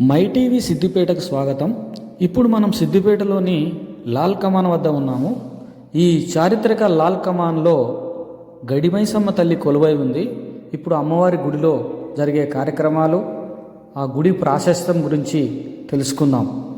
My TV సిద్దిపేటకు స్వాగతం. ఇప్పుడు మనం సిద్దిపేటలోని లాల్ కమాన్ వద్ద ఉన్నాము. ఈ చారిత్రక లాల్ కమాన్లో గడిమైసమ్మ తల్లి కొలువై ఉంది. ఇప్పుడు అమ్మవారి గుడిలో జరిగే కార్యక్రమాలు ఆ గుడి ప్రాశస్తం గురించి తెలుసుకుందాం.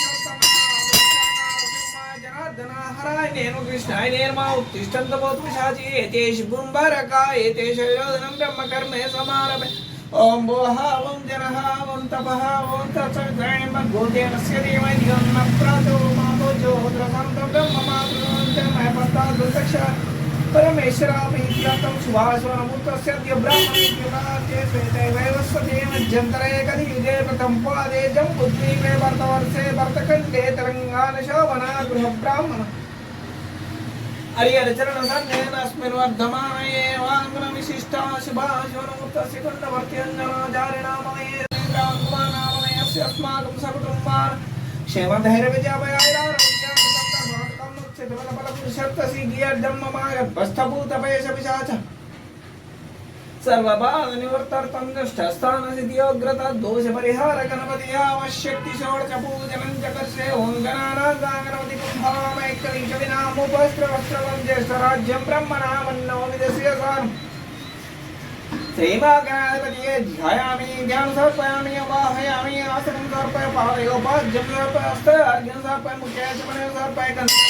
ಜನಾಹರ ಇನ್ನೇನು ಕೃಷ್ಣ ಇನ್ನೇನು ಮಾ ಉತ್ತಿಷ್ಟಂತ ಭವತು ಶಾಚಿ ಏತೇಶ್ ಬುಂಬರಕ ಏತೇಶ ಯೋಧನಂ ಬ್ರಹ್ಮ ಕರ್ಮೆ ಸಮಾರಭೆ ಓಂ ಭೋಹ ಓಂ ಜನಃ ಓಂ ತಪಃ ಓಂ ತತ್ಸವಿತ್ರಾಯಂ ಭೂತೇನಸ್ಯ ಧೀಮೈ ಧಿಯನ್ನ ಪ್ರಾತೋ ಮಾತೋ ಜ್ಯೋದ್ರ ಸಂತ ಬ್ರಹ್ಮ ಮಾತೃ ಪತ್ತಾದೃತಕ್ಷ ಪರಮೇಶ್ವರ ಪ್ರೀತ್ಯರ್ಥಂ ಸುಭಾಷಣಮುತ್ತಸ್ಯ ಬ್ರಾಹ್ಮಣೇತ್ಯುನಾಥೇ ಸ್ವೇತೈವೇ वैवस्वते मध्यन्तरे कलियुगे प्रथम पादे जम्बुद्वीपे भरतवर्षे भरतखण्डे तेलङ्गानशोभना गृहब्राह्मण हरिहरचरण सन्नेन अस्मिन् वर्धमानये वाङ्मनविशिष्टा शुभाशवनमुत्तस्य कुण्डवर्त्यञ्जनाचारिणामये रामकुमारनामयस्य अस्माकं सकुटुम्बान् क्षेमधैर्यविजयभयाय सर्वबाध निवर्तर्थं दृष्टस्थान सिद्धियोग्रता दोष परिहार गणपति आवश्यक्ति षोडश पूजनं च कर्षे ओं गणानां गणपति कुम्भामैक्कलिक विनामुपस्त्रवस्त्रवं ज्येष्ठराज्यं ब्रह्मणामन्नवमिदस्य सारम् श्रीमागणाधिपतिये ध्यायामि ध्यानं समर्पयामि वाहयामि आसनं समर्पय पादयोपाद्यं समर्पय हस्त अर्घ्यं समर्पय मुखे चमने समर्पय कन्या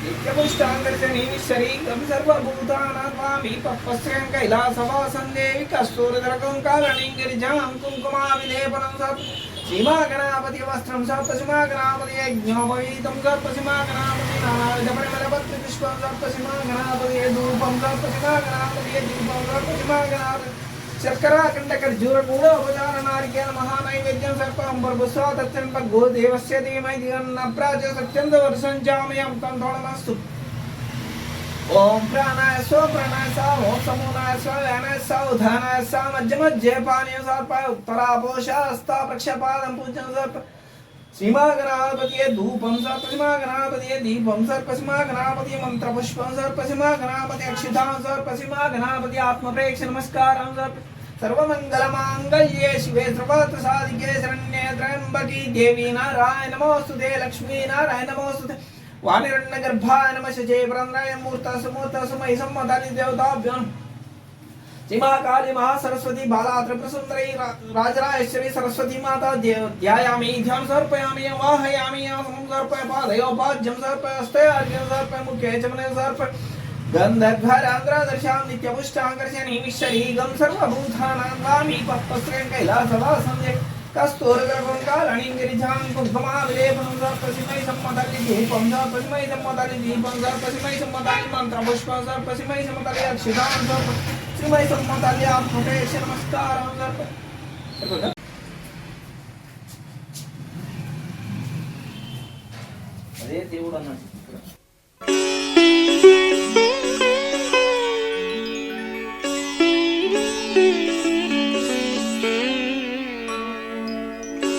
నిత్యపుష్టాంగర్షణీశ్వరీ కవి సర్వభూతానాత్మామి పప్పశ్రయం కైలాసవాసం దేవి కస్తూరదరకం కాలణీంగిరిజాం కుంకుమాభిలేపనం సత్ సీమాగణాపతి వస్త్రం సప్తసిమాగణాపతి యజ్ఞోపవీతం సప్తసిమాగణాపతి నానావిధ పరిమళపత్రి పుష్పం సప్తసిమాగణాపతి ధూపం సప్తసిమాగణాపతి దీపం సప్తసిమాగణాపతి శర్కరాఖండ ఖర్జూర కూడా ఉపచార నారికేల మహానైవేద్యం సర్పంబర్భుస్వా తచ్చన్ పగ్గో దేవస్య ధీమై ధియన్న ప్రాచ సత్యంత వర్షంచామయం తం తోళమస్తు ఓం ప్రాణాయ స్వ ప్రాణాయ సా ఓం సమూనాయ స్వ వ్యానాయ సా ఉధానాయ సా మధ్య మధ్య పానీయ సర్పాయ ఉత్తరాపోష హస్త ప్రక్షపాదం పూజన సర్ప श्रीमागणापतये धूपं सर्पसिमागणापतये दीपं सर्पसिमागणापतये आत्मप्रेक्ष नमस्कारां सर्वमङ्गलमाङ्गल्ये शिवे सर्वत्रसाधिके शरण्ये त्र्यम्बकी देवी नारायण नमोऽस्तु ते, लक्ष्मी नारायण नमोऽस्तु ते। वाणिरण्यगर्भा नमः शजे पुरन्द्राय मूर्ता जिमा काली महा सरस्वती बाला त्रिपुर सुंदरी राजराजेश्वरी सरस्वती माता ध्यायामी, ध्यान सर्पयामी वाहयामी आसनं सर्पय पादयो पाद्यं समर्पय हस्ते अर्घ्यं समर्पय, मुखे चमने समर्पय। गन्धर्घराग्रदर्शां नित्यपुष्टाङ्कर्षणीमीश्वरी गं सर्वभूतानां वामी पप्पस्त्रयं कैलासवासं कस्तूरगर्भङ्कारणीङ्गिरिजां कुङ्कुमाविलेपंसा पसिमै सम्मतलिः पंसा पसिमै सम्मतलिः पंसा पसिमै सम्मतानि मन्त्रपुष्पा स पसिमै सम्मतलि अक्षितां स श्रीमै सम्मतल्या फुटे नमस्कारं सर्प अरे देवडा नाही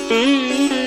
Mm-hmm.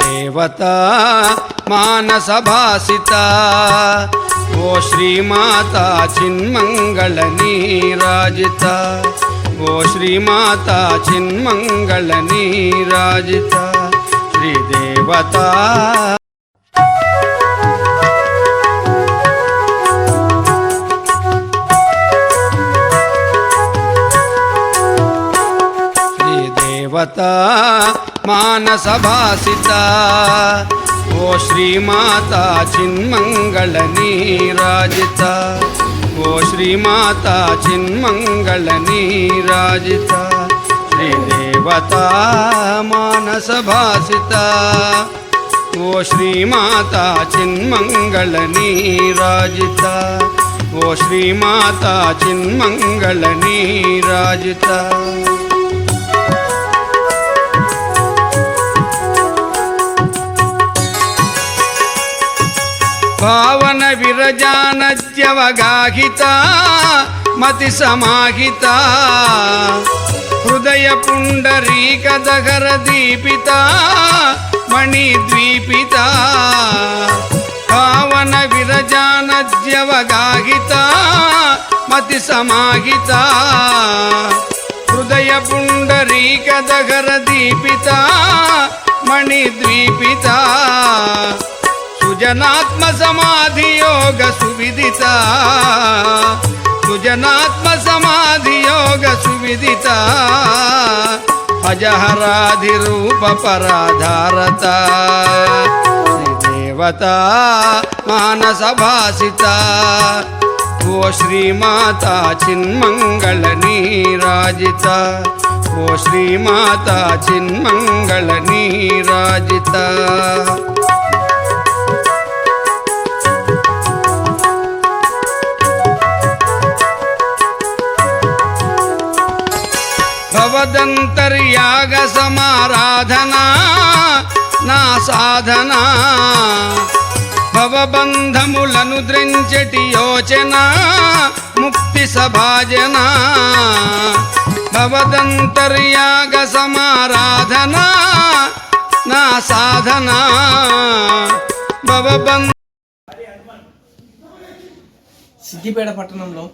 देवता మానసభాసిత ఓ శ్రీమాత చిన్మంగళ నీరాజిత ఓ శ్రీమాత చిన్మంగళ నీరాజిత శ్రీదేవత శ్రీదేవత మానసభాసిత ఓ శ్రీమాత చిన్మంగళ నీరాజిత. ఓ శ్రీమాత చిన్మంగళ నీరాజిత. శ్రీదేవత మానసభాసిత ఓ శ్రీమాత చిన్మంగళ నీరాజిత. ఓ శ్రీమాత చిన్మంగళ రాజిత భావన విరజానద్యవగాహిత మతి సమాహిత హృదయ పుండరీక దహర దీపిత మణిద్వీపిత. పావన విరజానద్యవగాహిత మతి సమాహిత హృదయ పుండరీక దహర దీపిత మణిద్వీపిత. सुजनात्म समाधि योग सुविदिता। सुजनात्म समाधि योग सुविदिता। अजहराधिरूप पराधारता श्रीदेवता मानसभासिता। वो श्रीमाता चिन्मङ्गलनीराजिता वो श्रीमाता चिन्मङ्गलनीराजिता ఓ శ్రీమాత భవదంతర్యాగ సమారాధనా నా సాధన భవబంధములను ద్రించటి యోచన ముక్తి సభాజన భవదంతర్యాగ సమారాధనా నా సాధన భవబంధ సిద్దిపేట పట్టణంలో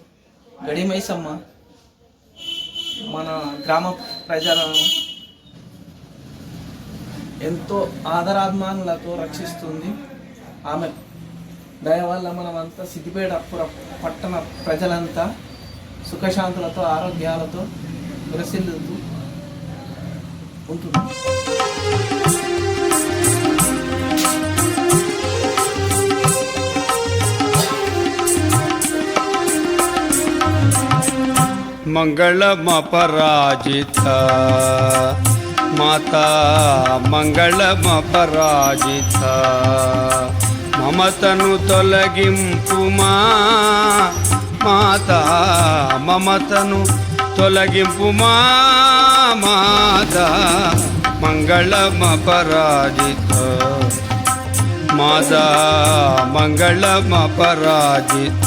గడిమైసమ్మ మన గ్రామ ప్రజలను ఎంతో ఆదరాభిమానులతో రక్షిస్తుంది. ఆమె దయ వల్ల మనమంతా సిద్దిపేట పట్టణ ప్రజలంతా సుఖశాంతులతో ఆరోగ్యాలతో విరసిల్లుతూ ఉంటుంది ಮಂಗಳ ಮಪರಾಜಿತ ಮಾತಾ ಮಂಗಳ ಮಮತನು ತೊಲಗಿಂಪುಮಾ ಮಾತಾ ಮಮತನು ತೊಲಗಿಂಪುಮಾ ಮಾತಾ ಮಂಗಳ ಮಾತಾ ಮಂಗಳ ಮಪರಾಜಿತ